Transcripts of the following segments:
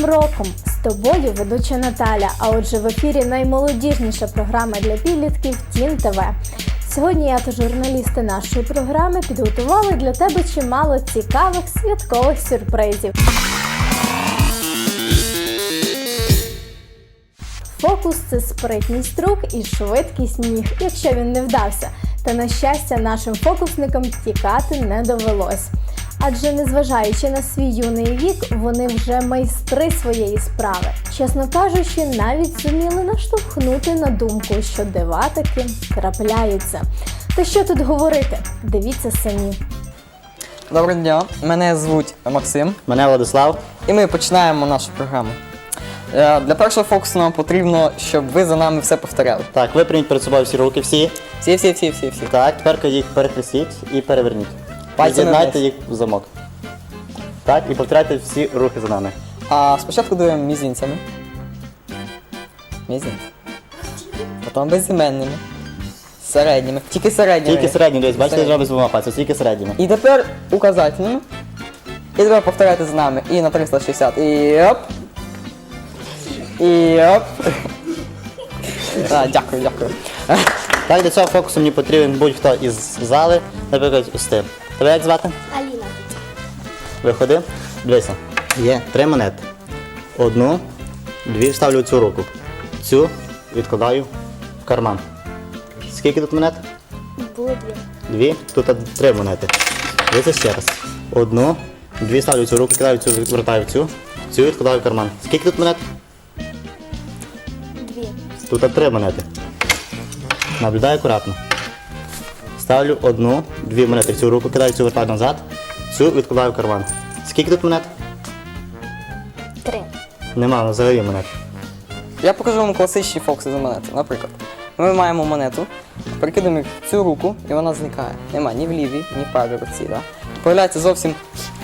Новим роком! З тобою ведуча Наталя. А отже, в ефірі наймолодіжніша програма для підлітків Тін ТВ. Сьогодні я та журналісти нашої програми підготували для тебе чимало цікавих святкових сюрпризів. Фокус це спритність рук і швидкість ніг, якщо він не вдався. Та на щастя, нашим фокусникам тікати не довелось. Адже незважаючи на свій юний вік, вони вже майстри своєї справи. Чесно кажучи, навіть зуміли наштовхнути на думку, що дива таки трапляються. Та що тут говорити? Дивіться самі. Доброго дня, мене звуть Максим, Мене Владислав. і ми починаємо нашу програму. Е, Для першого фокусу нам потрібно, щоб ви за нами все повторяли. Так, випряміть перед собою всі руки, всі. Всі, всі, всі, всі, всі. Так, тепер їх перехрестіть і переверніть. Пальцями З'єднайте вниз. їх в замок. Так, і повторяйте всі рухи за нами. А спочатку дуємо мізинцями. Мізинці. Потім безіменними. Середніми. Тільки середніми. Тільки середні, дивись, бачите, Середні. зроблю з двома пальцями, тільки середніми. І тепер указательними. І тепер повторяйте з нами. І на 360. І оп. І оп. А, дякую, дякую. Так, для цього фокусу мені потрібен будь-хто із зали, наприклад, ось ти. Тебе як звати? Аліна. Виходи. Дивися. Є три монети. Одну, дві ставлю в цю руку. Цю відкладаю в карман. Скільки тут монет? Було дві. Дві, тут три монети. Дивіться ще раз. Одну, дві ставлю в цю руку, кидаю цю, вертаю в цю, цю відкладаю в карман. Скільки тут монет? Дві. Тут три монети. Наблюдаю акуратно. Ставлю одну, дві монети в цю руку, кидаю цю вертаю назад, цю відкладаю в карман. Скільки тут монет? Три. Нема взагалі монет. Я покажу вам класичні фокуси за монети. Наприклад, ми маємо монету, прикидаємо їх в цю руку, і вона зникає. Нема ні в лівій, ні в правій руці. Да? Появляється зовсім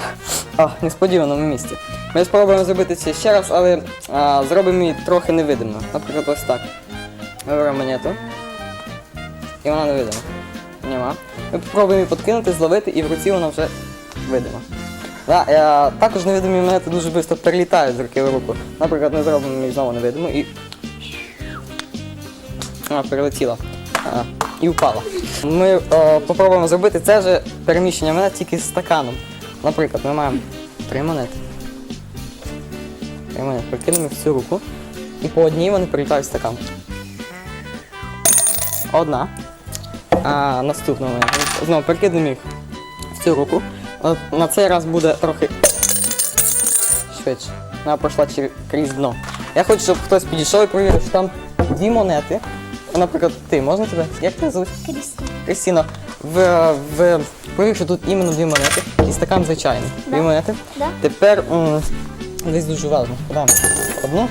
а, несподіваному місці. Ми спробуємо зробити це ще раз, але а, зробимо її трохи невидимою. Наприклад, ось так. Ми беремо монету. І вона невидима. Нема. Ми спробуємо її подкинути, зловити, і в руці вона вже видима. Да, е, також невидимі монети дуже швидко перелітають з руки в руку. Наприклад, ми зробимо її знову невидиму і. А, перелетіла. А, і впала. Ми е, попробуємо зробити це же переміщення монет тільки з стаканом. Наприклад, ми маємо три монети. Три монети. Прикинемо в цю руку. І по одній вони прилітають в стакан. Одна. А наступна монета. Знову перекидаємо їх в цю руку. От На цей раз буде трохи швидше. Вона пройшла крізь дно. Я хочу, щоб хтось підійшов і провірив, що там дві монети. Наприклад, ти, можна тебе? Як тебе звуть? Крістіна. Крістіна. В, в, провір, що тут іменно дві монети. І стакан звичайний. Дві монети. Да. Тепер м, десь дуже важно. Подаємо одну,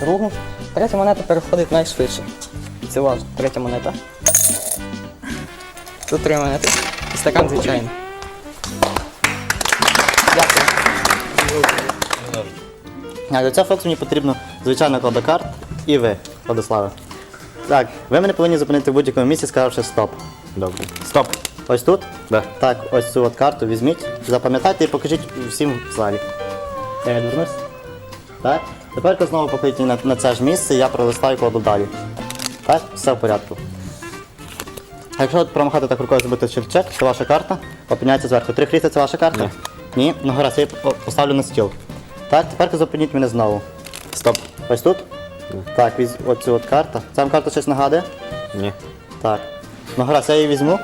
другу. Третя монета переходить найшвидше. Це важно. Третя монета. Тут три монети. І стакан звичайний. Дякую. А для цього фокусу мені потрібно, звичайно, колода карт і ви, Владиславе. Так, ви мене повинні зупинити в будь-якому місці, сказавши стоп. Добре. Стоп. Ось тут? Да. Так, ось цю от карту візьміть, запам'ятайте і покажіть всім в залі. Я відвернусь. Так. Тепер знову покажіть на, на це ж місце, я пролистаю колоду далі. Так, все в порядку. А якщо промахати так рукою зробити щелчек, то ваша карта опиняється зверху. Три хрісти це ваша карта? Ні. Ну гаразд, я її поставлю на стіл. Так, тепер зупиніть мене знову. Стоп. Ось тут? Так, візь оцю от карта. Ця вам карта щось нагадує? Ні. Так. Ну гаразд, я її візьму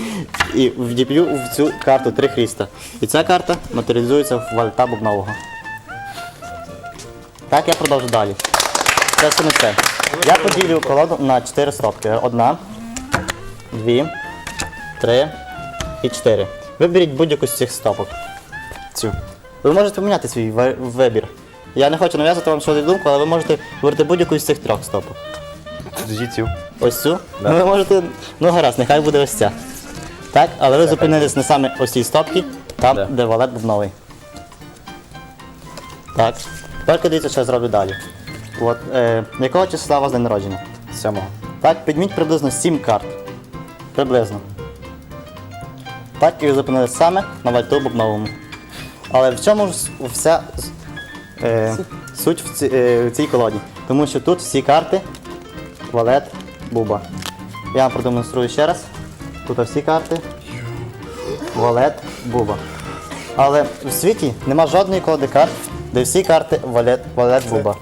і вдіплю в цю карту три хріста. І ця карта матеріалізується в вальта бубнового. Так, я продовжу далі. Це ще не все. Я поділю колоду на чотири стопки. Одна, дві, три і чотири. Виберіть будь-яку з цих стопок. Цю. Ви можете поміняти свій вибір. Я не хочу нав'язати вам свою думку, але ви можете вибрати будь-яку з цих трьох стопок. Тоді цю. Ось цю? Да. Ну ви можете. Ну гаразд, нехай буде ось ця. Так, але ви зупинились не саме ось цій стопці, там, Да. де валет був новий. Так. Тепер дивіться, що я зроблю далі. От, е, якого числа у вас день народження? Сьомого. Так, підміть приблизно 7 карт. Приблизно. Так, і ви зупинились саме на вальту бубновому. Але в чому ж вся, Е, суть в, ці- е, в цій колоді. Тому що тут всі карти валет, буба. Я вам продемонструю ще раз. Тут всі карти валет, буба. Але в світі нема жодної колоди карт, де всі карти валет, валет, буба.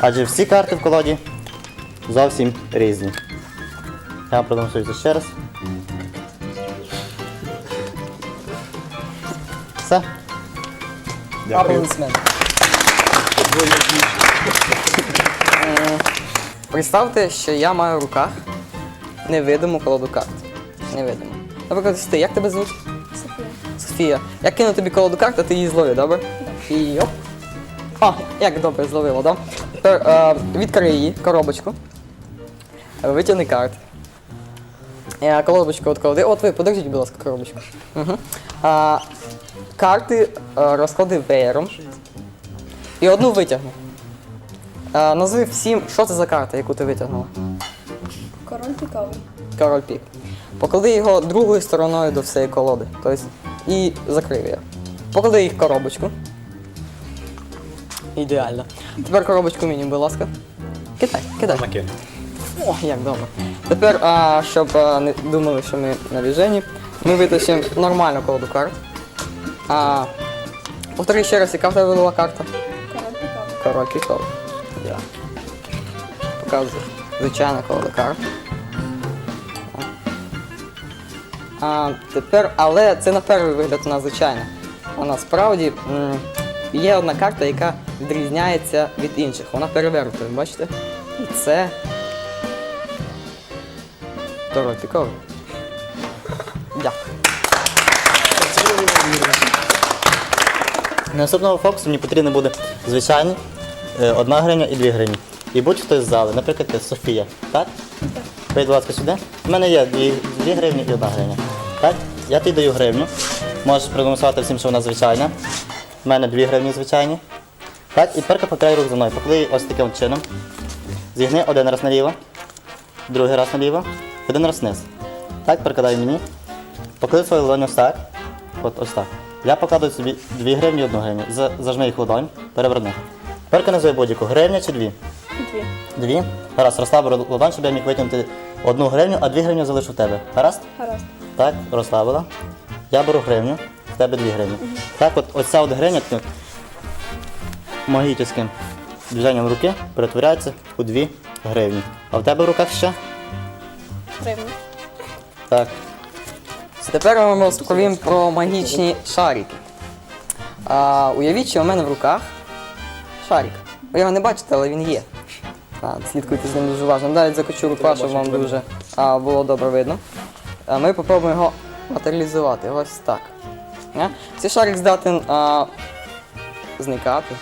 Адже всі карти в колоді зовсім різні. Я вам продемонструю це ще раз. Все. Аплодисменти. Е, Представте, що я маю в руках невидиму колоду карт. Невидиму. Наприклад, ось ти, як тебе звуть? Софія. Софія. Я кину тобі колоду карт, а ти її злови, добре? І оп. О, як добре зловила, да? Тепер е, відкрий її, коробочку. Витягни карти. Е, коробочку отклади. От ви, подержіть, будь ласка, коробочку. Угу. А, карти е, розклади веєром. І одну витягни. Е, назви всім, що це за карта, яку ти витягнула. Король піковий. Король пік. Поклади його другою стороною до всієї колоди. Тобто, і закрив її. Поклади їх в коробочку. Ідеально. Тепер коробочку мені, будь ласка. Кидай, кидай. О, як добре. Тепер, а, щоб а, не думали, що ми на віжені, ми витащимо нормальну колоду карт. А, повтори ще раз, яка в тебе була карта? Король. Король. Я. Показую. Звичайна колода карт. А, тепер, але це на перший вигляд вона звичайна. А насправді м, є одна карта, яка відрізняється від інших. Вона перевернута, бачите? І це. Король піковий. Дякую. Наступного фокусу мені потрібно буде звичайний, е, одна гривня і дві гривні. І будь-хто з зали, наприклад, це Софія, так? Вийди, будь ласка, сюди. У мене є дві, дві гривні і одна гривня. Так? Я тобі даю гривню. Можеш продемонструвати всім, що вона звичайна. У мене дві гривні звичайні. Так, і тепер повторяй рух за мною. Поклади ось таким чином. Зігни один раз наліво, другий раз наліво, один раз вниз. Так, перекладай мені. Поклади свою ладонь ось так. От ось так. Я покладу собі 2 гривні і 1 гривню. За- Зажми їх ладонь, переверни. Тепер називай будь-яку. Гривня чи дві? Дві. Дві. Гаразд, розслабив ладонь, щоб я міг витягнути одну гривню, а дві гривні залишу в тебе. Гаразд? Гаразд. Так, розслабила. Я беру гривню, в тебе дві гривні. Так, от оця от гривня магічним движенням руки перетворяється у дві гривні. А в тебе в руках ще? Гривня. Так. Тепер я вам розповім про магічні шарики. А, уявіть, що у мене в руках шарик. Ви його не бачите, але він є. А, слідкуйте з ним дуже уважно. Навіть закочу рука, щоб вам дуже а, було добре видно. А, ми спробуємо його матеріалізувати. Ось так. А? Цей шарик здатен а, зникати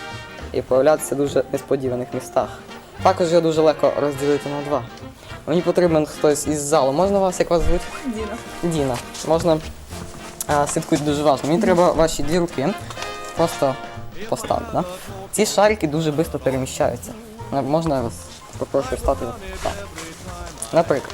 і появлятися в дуже несподіваних містах. Також його дуже легко розділити на два. Мені потрібен хтось із залу. Можна вас, як вас звуть? Діна. Діна, можна а, слідкуйте дуже важливо. Мені треба ваші дві руки просто поставити. Да? Ці шарики дуже швидко переміщаються. Можна я вас попрошу стати так. Наприклад,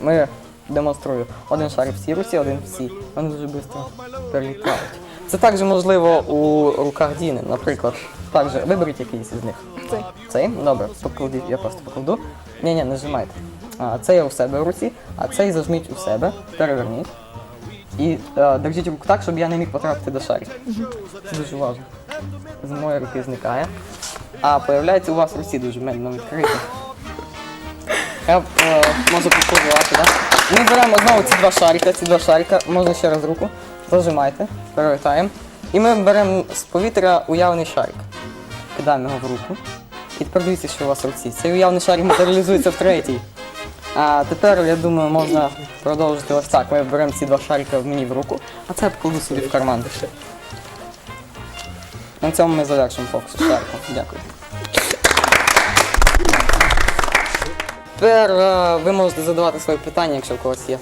ми демонструю один шарик в цій руці, один в цій. Вони дуже швидко перелітають. Це також можливо у руках Діни. Наприклад, також виберіть якийсь із них. Цей. Цей? Добре, покладіть, я просто покладу. Ні, ні, не зжимайте. А, цей я у себе в руці, а цей зажміть у себе, переверніть. І е, держіть руку так, щоб я не міг потрапити до шарика. Це дуже важливо. З моєї руки зникає. А появляється у вас в руці дуже медленно відкрито. Я е, можу попробувати, так? Ми беремо знову ці два шарика, ці два шарика, можна ще раз руку. Зажимайте, перевертаємо. І ми беремо з повітря уявний шарик. Його в руку. І тепер дивіться, що у вас в руці. Цей уявний шарик матеріалізується в третій. А тепер, я думаю, можна продовжити ось так. Ми беремо ці два шарика мені в руку, а це я покладу собі в карман. На цьому ми завершимо фокус з шариком. Дякую. Тепер е, ви можете задавати свої питання, якщо в когось є.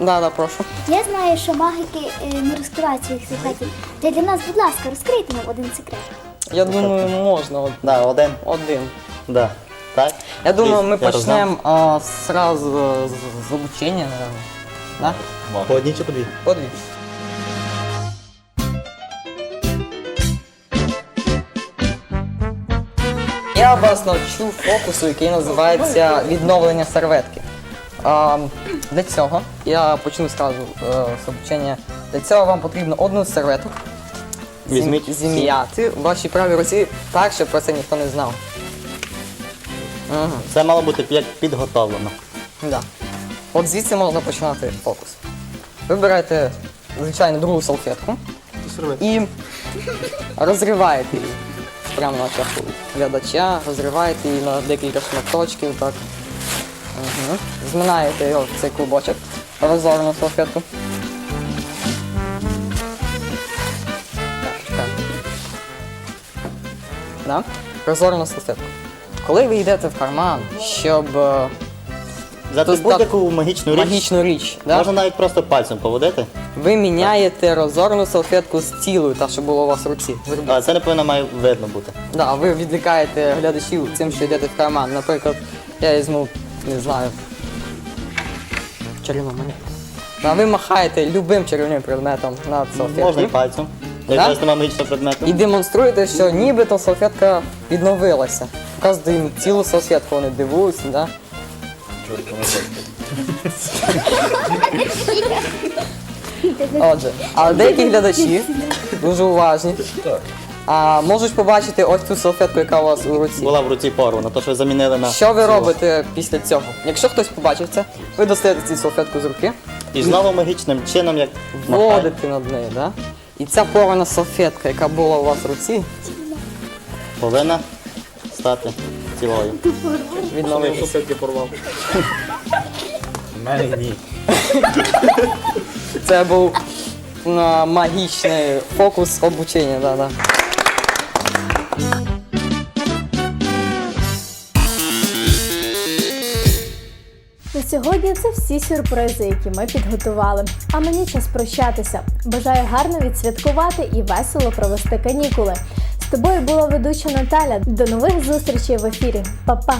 Да, да, прошу. Я знаю, що магики не розкривають своїх секретів. Для нас, будь ласка, розкрийте нам один секрет. Я думаю, можна од- Да, один. один. Да. Так. Я думаю, ми почнемо а, сразу з, з обучення, наверное. Да? По одній чи по дві? По дві. Я вас навчу фокусу, який називається відновлення серветки. А, для цього я почну зразу е, з обучення. Для цього вам потрібно одну з серветок Візьміть. зім'яти в вашій правій руці так, щоб про це ніхто не знав. Угу. Це мало бути як підготовлено. Да. От звідси можна починати фокус. Ви берете, звичайно, другу салфетку і розриваєте її прямо на очах у глядача, розриваєте її на декілька шматочків, так. Угу. Зминаєте його в цей клубочок, розорвану салфетку. Да? Розорвану салфетку. Коли ви йдете в карман, щоб е, Взяти будь-яку магічну річ. магічну річ, да? Можна навіть просто пальцем поводити. ви міняєте розорвану салфетку з цілою, та що було у вас в руці. Але це не повинно має видно бути. Да, ви відлікаєте глядачів цим, що йдете в карман. Наприклад, я візьму, не знаю, чарівну монету. Да, ви махаєте любим чарівним предметом над Можна і пальцем. Якщо немає магічного предмету. і демонструєте, що нібито салфетка відновилася. Показуєте їм цілу салфетку, вони дивуються, да? Отже, а деякі глядачі дуже уважні. А можуть побачити ось цю салфетку, яка у вас у руці. Була в руці порвана, то що ви замінили на. Що ви цілу. робите після цього? Якщо хтось побачив це, ви достаєте цю салфетку з руки, І знову магічним чином, як вводите над нею, да? І ця порвана салфетка, яка була у вас в руці, повинна стати цілою. відновлюється. Сосідки порвав. Мене ні. Це був а, магічний фокус обучення, да, да. Сьогодні це всі сюрпризи, які ми підготували. А мені час прощатися. Бажаю гарно відсвяткувати і весело провести канікули. З тобою була ведуча Наталя. До нових зустрічей в ефірі. Па-па!